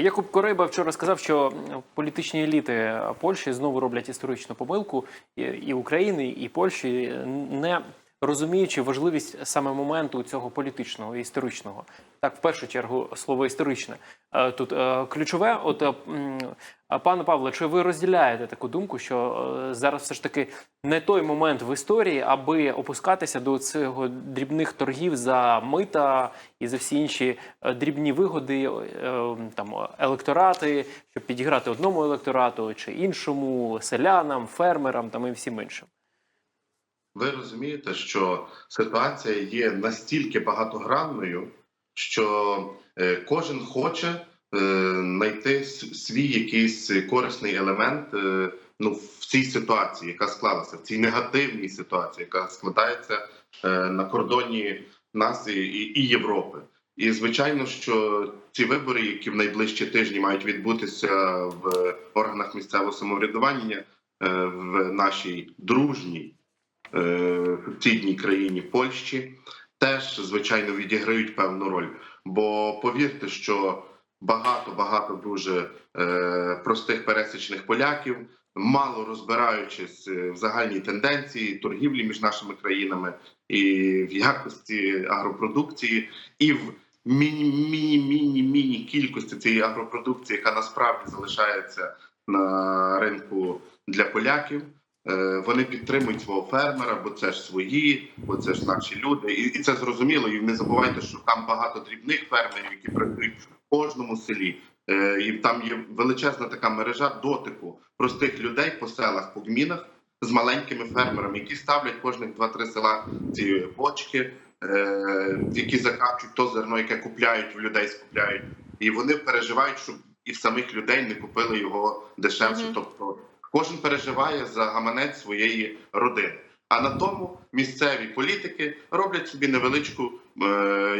Якуб Корейба вчора сказав, що політичні еліти Польщі знову роблять історичну помилку і- України, і Польщі, не розуміючи важливість саме моменту цього політичного історичного. Так, в першу чергу, слово історичне. Е, Тут е, ключове, от е, пане Павло, чи ви розділяєте таку думку, що зараз все ж таки не той момент в історії, аби опускатися до цього дрібних торгів за мита і за всі інші дрібні вигоди, там електорати, щоб підіграти одному електорату чи іншому, селянам, фермерам там і всім іншим? Ви розумієте, що ситуація є настільки багатогранною, що кожен хоче е, знайти свій якийсь корисний елемент е, ну, в цій ситуації, яка склалася, в цій негативній ситуації, яка складається е, на кордоні нас і, і, Європи. І звичайно, що ці вибори, які в найближчі тижні мають відбутися в органах місцевого самоврядування е, в нашій дружній е, сусідній країні Польщі теж звичайно відіграють певну роль. Бо повірте, що багато багато дуже е, простих пересічних поляків, мало розбираючись е, в загальній тенденції торгівлі між нашими країнами і в якості агропродукції, і в міні-міні-міні-міні кількості цієї агропродукції, яка насправді залишається на ринку для поляків. Е, Вони підтримують свого фермера, бо це ж свої, бо це ж наші люди, і, і це зрозуміло. І не забувайте, що там багато дрібних фермерів, які працюють в кожному селі. Е, І там є величезна така мережа дотику простих людей по селах, по гмінах з маленькими фермерами, які ставлять кожних 2-3 села ці бочки, е, які закачують то зерно, яке купляють в людей, скупляють, і вони переживають, щоб і в самих людей не купили його дешевше. Тобто кожен переживає за гаманець своєї родини. А на тому місцеві політики роблять собі невеличку е,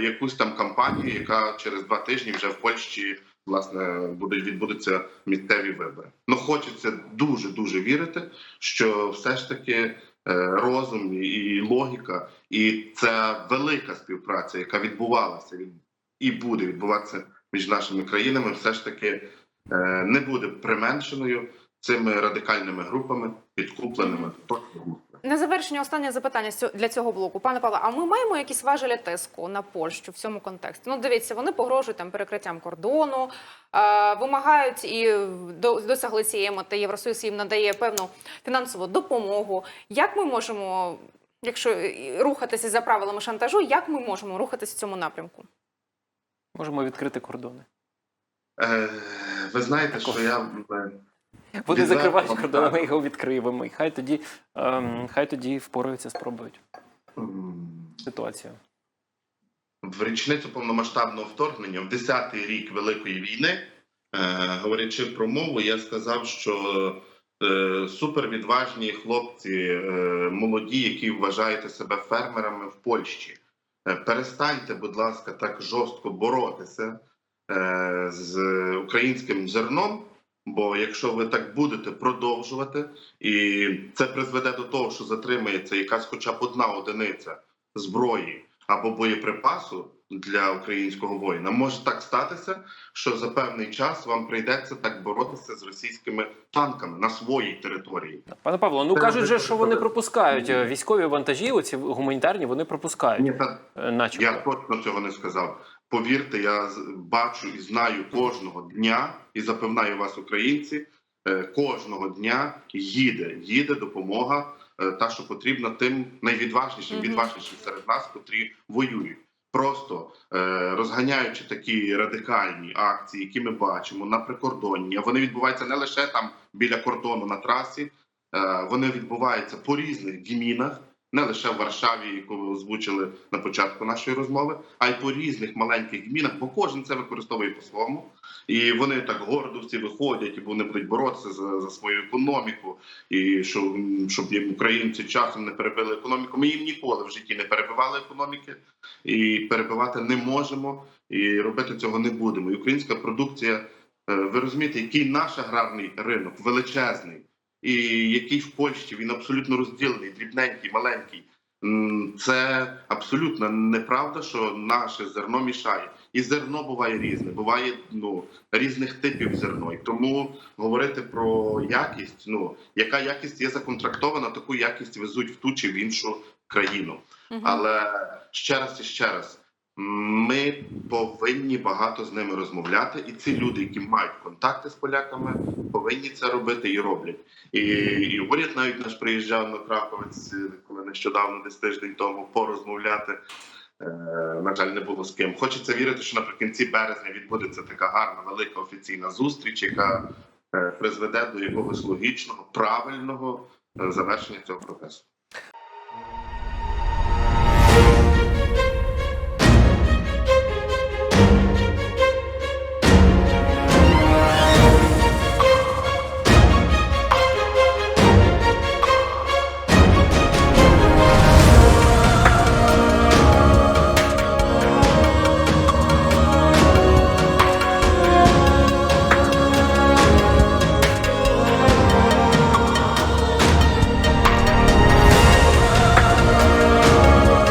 якусь там кампанію, яка через два тижні вже в Польщі власне будуть відбудуться місцеві вибори. Ну хочеться дуже дуже вірити, що все ж таки е, розум і- логіка, і ця велика співпраця, яка відбувалася від- і буде відбуватися між нашими країнами, все ж таки е, не буде применшеною цими радикальними групами, підкупленими. На завершення останнє запитання для цього блоку. Пане Павло, а ми маємо якісь важелі тиску на Польщу в цьому контексті? Ну, дивіться, вони погрожують там перекриттям кордону, е, вимагають і досягли цієї мети. Євросоюз їм надає певну фінансову допомогу. Як ми можемо, якщо е, рухатися за правилами шантажу, як ми можемо рухатися в цьому напрямку? Можемо відкрити кордони. Е, ви знаєте, Також. що я е, Вони Відверто, закривають так. кордони, ми його відкриємо. І хай тоді, ем, хай тоді впораються, спробують ситуацію. в річницю повномасштабного вторгнення, в 10-й рік Великої війни, е, говорячи про мову, я сказав, що е, супервідважні хлопці, е, молоді, які вважаєте себе фермерами в Польщі, е, перестаньте, будь ласка, так жорстко боротися е, з українським зерном. Бо якщо ви так будете продовжувати, і це призведе до того, що затримається якась хоча б одна одиниця зброї або боєприпасу для українського воїна, може так статися, що за певний час вам прийдеться так боротися з російськими танками на своїй території. Пане Павло, ну Це кажуть же, вже що вони пропускають е, військові вантажі, оці гуманітарні, вони пропускають, Ні, та е, начебто. Я точно цього не сказав. Повірте, я бачу і знаю кожного дня і запевнаю вас, українці, е, кожного дня їде, їде допомога, е, та що потрібна тим найвідважнішим, відважнішим серед нас, котрі воюють. Просто е, розганяючи такі радикальні акції, які ми бачимо на прикордонні, вони відбуваються не лише там біля кордону на трасі, вони відбуваються по різних гмінах, не лише в Варшаві, яку ви озвучили на початку нашої розмови, а й по різних маленьких гмінах, бо кожен це використовує по-своєму. І вони так гордо всі виходять, і вони будуть боротися за, за свою економіку, і що, щоб їм українці часом не перебили економіку. Ми їм ніколи в житті не перебивали економіки і перебивати не можемо, і робити цього не будемо. І українська продукція, е, ви розумієте, який наш аграрний ринок величезний і який в Польщі він абсолютно розділений, дрібненький, маленький. Це абсолютно неправда, що наше зерно мішає. і зерно буває різне, буває ну різних типів зерно. І тому говорити про якість, ну яка якість є законтрактована, таку якість везуть в ту чи в іншу країну. Мгм. Але ще раз і ще раз. Ми повинні багато з ними розмовляти, і ці люди, які мають контакти з поляками, повинні це робити і роблять. І, і уряд навіть наш приїжджав на Краковець, коли нещодавно, десь тиждень тому, порозмовляти. Е, на жаль, не було з ким. Хочеться вірити, що наприкінці березня відбудеться така гарна велика офіційна зустріч, яка е, призведе до якогось логічного, правильного е, завершення цього процесу.